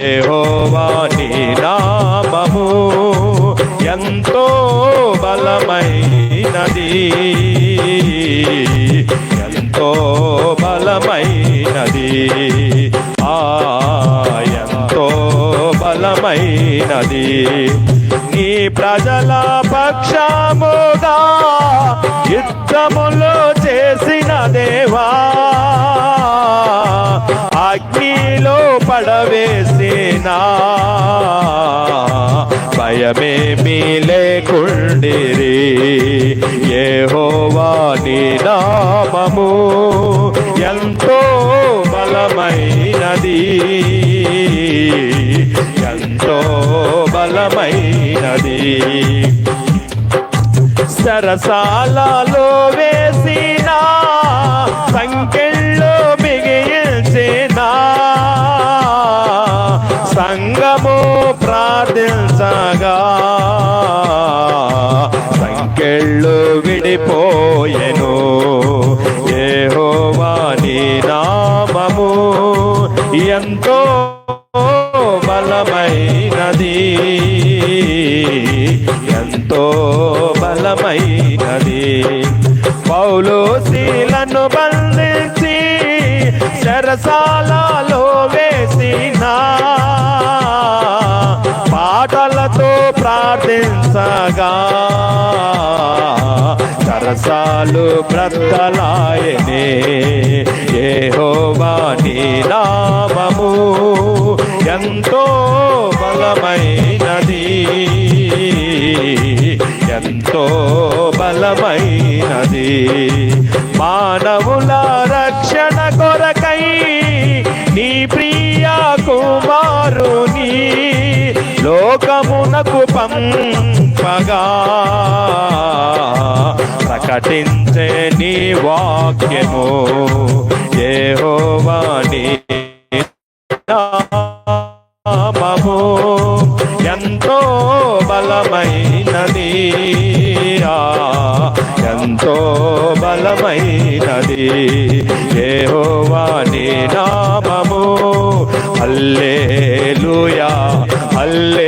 యహోవాని నామము ఎంతో బలమైనది. ఎంతో బలమైనది. ఆ ఎంతో బలమైనది. నీ ప్రజల పక్షముగా యుద్ధములు చేసిన దేవా. అగ్నిలో పడవేసినా భయమేమీ లేకుండిరి. ఏ హోవాని నామము ఎంతో బలమైనది. ఎంతో బలమైనది. సరసాలలో వేసిన సంకెళ్ళు విడిపోయెను ఏహోవాని నామము ఎంతో బలమైనది. ఎంతో బలమైనది. పౌలు శీలను బంధించి చెరసాలలో రసాలు బ్రతలాయనే. ఏహోవాని నామము ఎంతో బలమైనది. ఎంతో బలమైనది. మానవుల రక్షణ కొరకై నీ ప్రియ కుమారుని లోకమునకు పంపగా. ప్రకటించే నీ వాక్యము. ఏ హోవాణి నామము. ఎంతో బలమైనది ఎంతో బలమైనది ఏ హోవాణి నామము. అల్లే లూయా అల్లే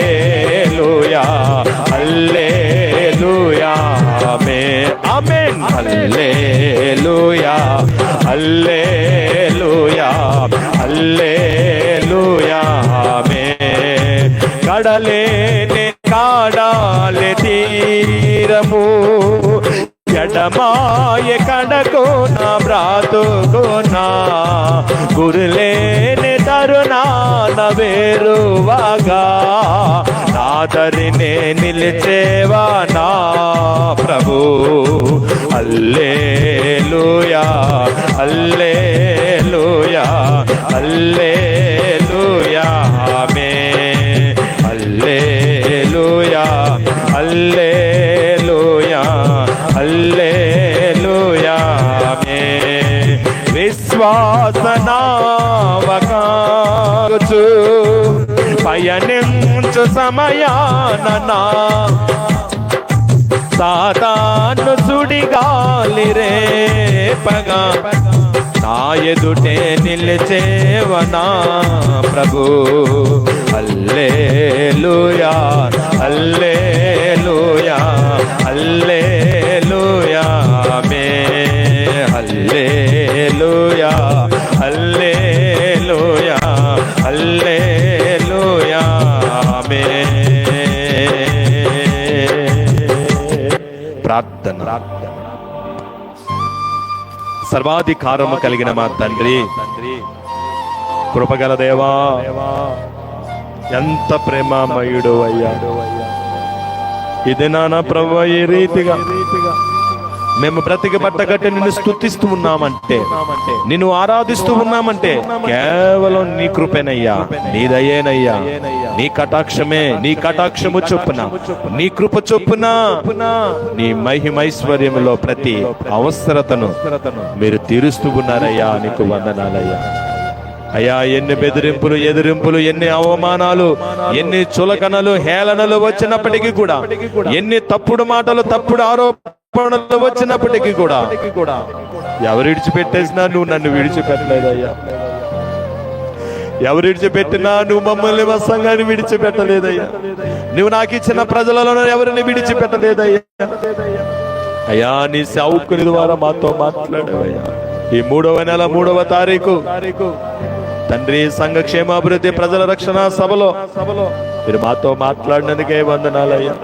హల్లేలుయా హల్లేలుయా హల్లేలుయా మే కడలేని కాడాలి తీరము. ఎడమాయ కడకు నా బ్రాతుకునా గురులేని తరుణాన వేరువగా. నాదరినే నిలిచేవా నా ప్రభు. అల్లేలుయా అల్లేలుయా అల్లేలుయా పయనించు సమయాన సాతాను సుడిగాలి రేపగా. నా ఎదుటే నిలిచేవనా ప్రభు? అల్లే లూయా అల్లే లూయా అల్లే సర్వాధికారము కలిగిన మా తండ్రి. కృపగల దేవా ఎంత ప్రేమామయుడు అయ్యా. ఇది నానా ప్రభు ఈ రీతిగా మేము బ్రతికి బట్టగట్టి నిన్ను స్తుతిస్తూ ఉన్నామంటే నిన్ను ఆరాధిస్తూ ఉన్నామంటే కేవలం నీ కృపేనయ్యా నీ దయేనయ్యా నీ కటాక్షమే నీ కటాక్షము చొప్పున నీ కృప చొప్పున నీ మహిమైశ్వర్యములో ప్రతి అవసరతను మీరు తీరుస్తూ ఉన్నారయ్యా నీకు వందనాలయ్యా. అయ్యా ఎన్ని బెదిరింపులు ఎదిరింపులు ఎన్ని అవమానాలు ఎన్ని చులకనలు హేళనలు వచ్చినప్పటికీ కూడా ఎన్ని తప్పుడు మాటలు తప్పుడు ఆరోపణలు వచ్చినప్పటికీ కూడా ఎవరు విడిచిపెట్టేసినా నువ్వు నన్ను విడిచిపెట్టలేదయ్యా. ఎవరు విడిచిపెట్టినా నువ్వు మమ్మల్ని మా విడిచిపెట్టలేదయ్యా. నువ్వు నాకు ఇచ్చిన ప్రజలలో ఎవరిని విడిచిపెట్టలేదయ్యా. అయ్యా నీ సావుకుని ద్వారా మాతో మాట్లాడవయ్యా. ఈ మూడవ నెల మూడవ తారీఖు తండ్రి సంఘ క్షేమాభివృద్ధి ప్రజల రక్షణ సభలో సభలో మీరు మాతో మాట్లాడినందుకే వందనాలయ్యా.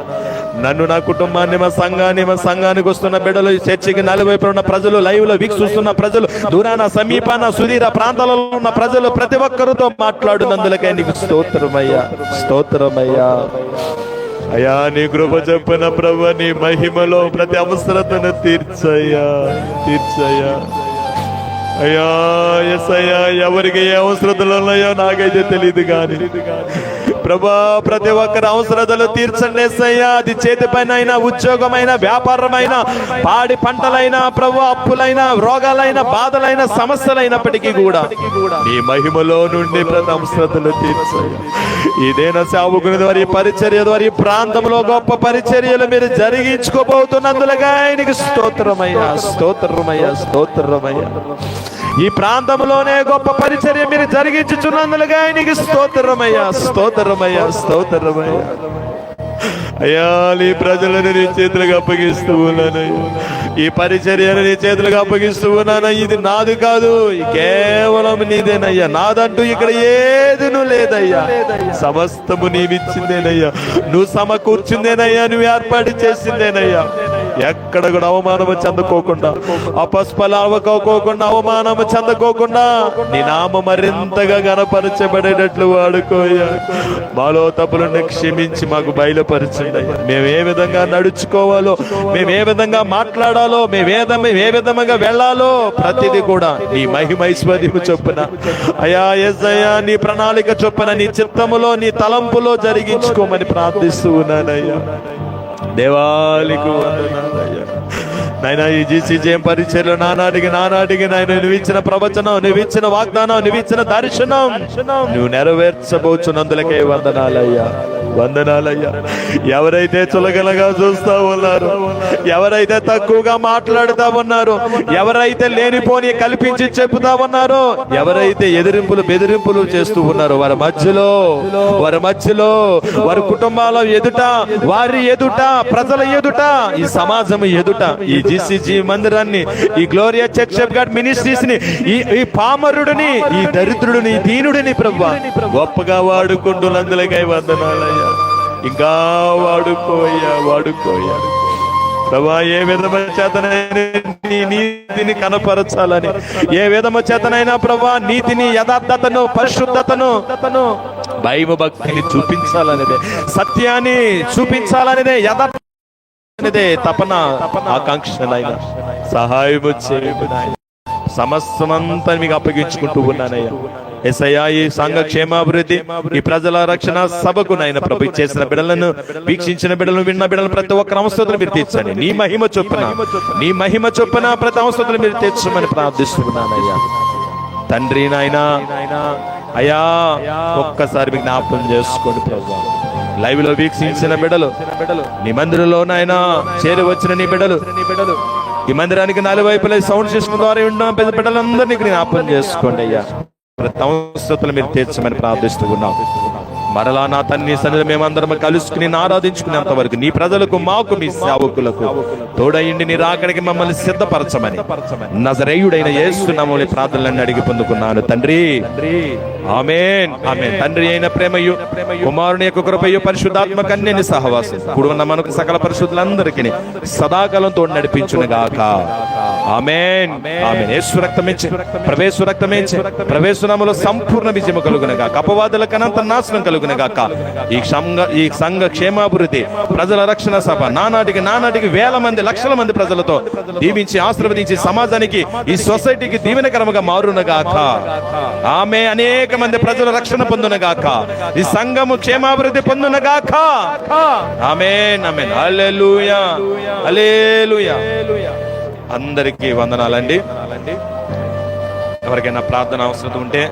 నన్ను నా కుటుంబాన్ని మా సంఘాన్ని మా సంఘానికి వస్తున్న బిడ్డలు చర్చికి నలువైపు ఉన్న ప్రజలు లైవ్లో వీక్షిస్తున్న ప్రజలు దూరాన సమీపాన సుదీర ప్రాంతాలలో ఉన్న ప్రజలు ప్రతి ఒక్కరితో మాట్లాడినందులకే నీకు స్తోత్రమయ్యా. స్తోత్రమయ్యా. అయ్యా నీ కృప చెప్పిన ప్రభు నీ మహిమలో ప్రతి అవసరతను తీర్చయ్యా. తీర్చయ్యా. అయ్యా ఎస్ అయ్యా ఎవరికి ఏ అవసరతలు ఉన్నాయో నాకైతే తెలియదు కానీ ప్రభా ప్రతి ఒక్కరి అవసరతలు తీర్చండి ఎస్ అయ్యా అది చేతి పైన అయినా ఉద్యోగమైన వ్యాపారమైన పాడి పంటలైనా ప్రభు అప్పులైన రోగాలైన బాధలైన సమస్యలైనప్పటికీ కూడా నీ మహిమలో నుండి ప్రతి అవసరతలు తీర్చయ్యా. ఇదేనా సేవకుని ద్వారా ఈ పరిచర్య ద్వారా ఈ ప్రాంతంలో గొప్ప పరిచర్యలు మీరు జరిగించుకోబోతున్నందులుగా ఆయనకి స్తోత్రమయ్యా స్తోత్రమయ్యా స్తోత్రమయ్యా. ఈ ప్రాంతంలోనే గొప్ప పరిచర్య మీరు జరిగించుచున్నందులుగా ఆయనకి స్తోత్రమయ్యా స్తోత్రమయ్యా స్తోత్రమయ్యా. అయ్యా నీ ప్రజలను నీ చేతులకు అప్పగిస్తూ ఉన్నాను. ఈ పరిచర్యను నీ చేతులకు అప్పగిస్తూ ఉన్నాను. ఇది నాది కాదు కేవలం నీదేనయ్యా. నాదంటూ ఇక్కడ ఏదిను లేదయ్యా. సమస్తము నీవిచ్చిందేనయ్యా. నువ్వు సమకూర్చిందేనయ్యా. నువ్వు ఏర్పాటు చేసిందేనయ్యా. ఎక్కడ కూడా అవమానము చెందుకోకుండా అపస్పల అవ్వకోకుండా అవమానము చెందుకోకుండా నీ నామ మరింతగా గనపరచబడేటట్లు వాడుకోయా మాలో తప్పులను క్షమించి మాకు బయలుపరచండి మేము ఏ విధంగా నడుచుకోవాలో మేము ఏ విధంగా మాట్లాడాలో మేము ఏ విధంగా ఏ విధంగా వెళ్ళాలో ప్రతిదీ కూడా నీ మహిమైశ్వర్యము చొప్పున. అయా ఎస్ అయ్యా నీ ప్రణాళిక చొప్పున నీ చిత్తములో నీ తలంపులో జరిగించుకోమని ప్రార్థిస్తూ ఉన్నానయ్యా. దేవాలికు వందనాలయ్యా నాయన ఈ జీసీజేఎం పరిచయలో నానాటికి నానాటికి నాయన నువ్వు ఇచ్చిన ప్రవచనం నువ్వు ఇచ్చిన వాగ్దానం నువ్వు ఇచ్చిన దర్శనం నువ్వు నెరవేర్చబోచున్నందులకే వందనాలయ్యా వందనాలయ్యా. ఎవరైతే చులకనగా చూస్తా ఉన్నారు ఎవరైతే తక్కువగా మాట్లాడుతా ఉన్నారు ఎవరైతే లేనిపోని కల్పించి చెబుతా ఉన్నారో ఎవరైతే ఎదిరింపులు బెదిరింపులు చేస్తూ ఉన్నారో వారి మధ్యలో వారి మధ్యలో వారి కుటుంబాల ఎదుట వారి ఎదుట ప్రజల ఎదుట ఈ సమాజం ఎదుట ఈ జిసిజి మందిరాన్ని ఈ గ్లోరియా చర్చ్ ఆఫ్ గాడ్ మినిస్ట్రీస్ని ఈ ఈ పామరుడిని ఈ దరిద్రుడిని దీనుడిని ప్రభు గొప్పగా వాడుకుంటున్నందులకై వందనాలయ్యా. ఇంకా వాడుకోయా వాడుకోయా ప్రభా ఏ విధమ చేతనైనా నీ నీతిని కనపరచాలని. ఏ విధమ చేతనైనా ప్రభా నీతిని యథార్థతను పరిశుద్ధతను భయము భక్తిని చూపించాలనేదే. సత్యాన్ని చూపించాలనేదే యథార్థ తపన ఆకాంక్షనైనా సహాయము చేయము సమస్తమంతా మీకు అప్పగించుకుంటూ ఉన్నానయ్యా. ఎస్ఐయా ఈ సంఘ క్షేమాభివృద్ధి ఈ ప్రజల రక్షణ సభకు నాయన ప్రభు చేసిన బిడలను వీక్షించిన బిడలను విన్న బిడలను ప్రతి ఒక్క అవసరతను మీరు తీర్చండి. నీ మహిమ చొప్పున నీ మహిమ చొప్పున ప్రతి అవసరతను మీరు తీర్చమని ప్రార్థిస్తున్నానయ్యా. తండ్రి నాయనా అయ్యా ఒక్కసారి మీకు జ్ఞాపకం చేసుకోండి ప్రభు. లైవ్లో వీక్షించిన బిడలు నీ మందిరంలో నాయన చేరి వచ్చిన నీ బిడలు. ఈ మందిరానికి నలువైపులే సౌండ్ సిస్టమ్ ద్వారా ఉన్న పెద్ద బిడ్డలందరినీ జ్ఞాపకం చేసుకోండి అయ్యా. ప్రతి అవసరతలు మీరు తీర్చమని ప్రార్థిస్తూ ఉన్నాం మరలా నా తన్ని సన్నిధి మేమందరం కలుసుకుని ఆరాధించుకునేంత వరకు నీ ప్రజలకు మాకు మీ సేవకులకు తోడయిండి నీ రాకడికి మమ్మల్ని సిద్ధపరచమని నజరేయుడైన యేసు ప్రార్థనలన్నీ అడిగి పొందుకున్నాను. తండ్రి ఆమెన్ ఆమెన్. తండ్రి అయిన ప్రేమయు కుమారుని యొక్క కృపయు పరిశుద్ధాత్మ కన్యని సహవాసం. ఇప్పుడు ఉన్న మనకు సకల పరిశుద్ధులందరికీ సదాకాలంతో నడిపించును గాక ఆమెన్ ఆమేన్. యేసు రక్తమించి ప్రవేశ రక్తమించి ప్రవేశనములో సంపూర్ణ విజయము కలుగునగా అపవాదుల కనంత నాశనం కలుగు కలుగునగాక ఈ సంఘ ఈ సంఘ క్షేమాభివృద్ధి ప్రజల రక్షణ సభ నానాటికి నానాటికి వేల మంది లక్షల మంది ప్రజలతో దీవించి ఆశీర్వదించి సమాజానికి ఈ సొసైటీకి దీవెనకరముగా మారునగాక. ఆమె అనేక మంది ప్రజల రక్షణ పొందునగాక. ఈ సంఘము క్షేమాభివృద్ధి పొందునగాక. ఆమేన్ ఆమేన్. హల్లెలూయా హల్లెలూయా. అందరికీ వందనాలండి. ఎవరికైనా ప్రార్థన అవసరం ఉంటే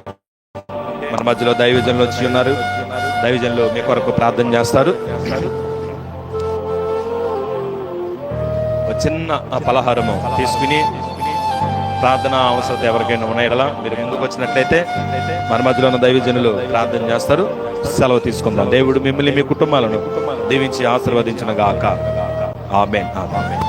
మన మధ్యలో దైవజనులు వచ్చి ఉన్నారు. దైవజనులు మీ కొరకు ప్రార్థన చేస్తారు. చిన్న పలహారము తీసుకుని ప్రార్థన అవసరత ఎవరికైనా ఉన్నాయలా మీరు ముందుకు వచ్చినట్లయితే మన మధ్యలో ఉన్న దైవజనులు ప్రార్థన చేస్తారు. సెలవు తీసుకుందాం. దేవుడు మిమ్మల్ని మీ కుటుంబాలను దీవించి ఆశీర్వదించిన గాక ఆమెన్. ఆమెన్.